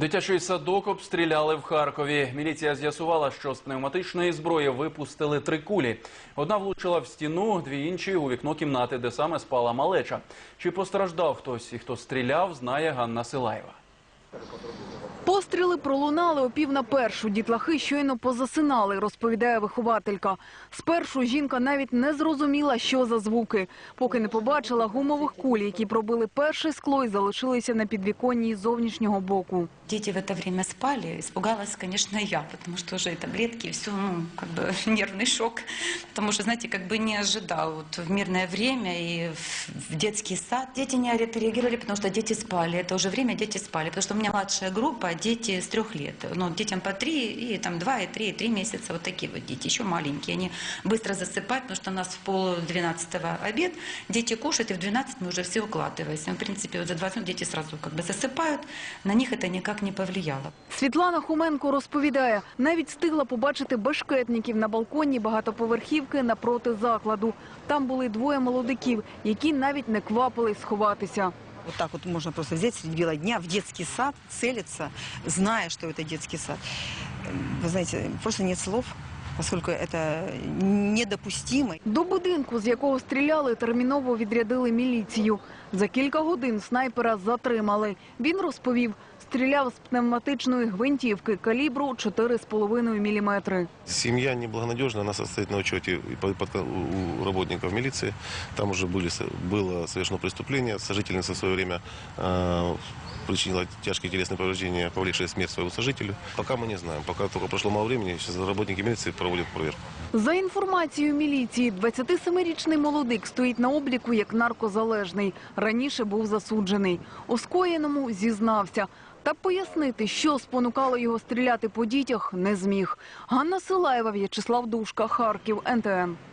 Дитячий садок обстріляли в Харкові. Міліція з'ясувала, що з пневматичної зброї випустили три кулі. Одна влучила в стіну, дві інші у вікно кімнати, де саме спала малеча. Чи постраждав хтось і хто стріляв, знає Ганна Силаєва. Постріли пролунали о пів на першу. Дітлахи щойно позасинали, розповідає вихователька. Спершу жінка навіть не зрозуміла, що за звуки, поки не побачила гумових куль, які пробили перше скло і залишилися на підвіконні з зовнішнього боку. Дети в это время спали. Испугалась, конечно, я, потому что уже и таблетки, и все, ну, как бы нервный шок. Потому что, знаете, как бы не ожидал вот в мирное время и в в детский сад. Дети не отреагировали, потому что дети спали. Это уже время дети спали. Потому что у меня младшая группа, дети с трех лет. Ну, детям по три, и там два, и три, и три месяца. Вот такие вот дети, еще маленькие. Они быстро засыпают, потому что у нас в пол двенадцатого обед. Дети кушают, и в 12 мы уже все укладываемся. В принципе, вот за 20 минут дети сразу как бы засыпают. На них это никак не повлияло. Світлана Хоменко розповідає, навіть встигла побачити бешкетників на балконі багатоповерхівки напроти закладу. Там були двоє молодиків, які навіть не квапились сховатися. Вот так вот можно просто взять среди бела дня в детский сад, целиться, зная, что это детский сад. Вы знаете, просто нет слов, поскольку это недопустимо. До будинку, з якого стріляли, терміново відрядили міліцію. За кілька годин снайпера затримали. Він розповів, стріляв з пневматичної гвинтівки калібру 4,5 міліметри. Семья неблагонадежна, она состоит на учете и по- под- у работников милиции. Там уже были, со- было совершено преступление. Сожительница в свое время э, причинила тяжкие телесные повреждения, повлекшие смерть своему сожителю. Пока мы не знаем. Пока только прошло мало времени, сейчас работники милиции проводят проверку. За інформацією міліції, 27-річний молодик стоїть на обліку як наркозалежний. Раніше був засуджений. У скоєному зізнався. Та пояснити, що спонукало його стріляти по дітях, не зміг. Ганна Силаєва, В'ячеслав Душка, Харків, НТН.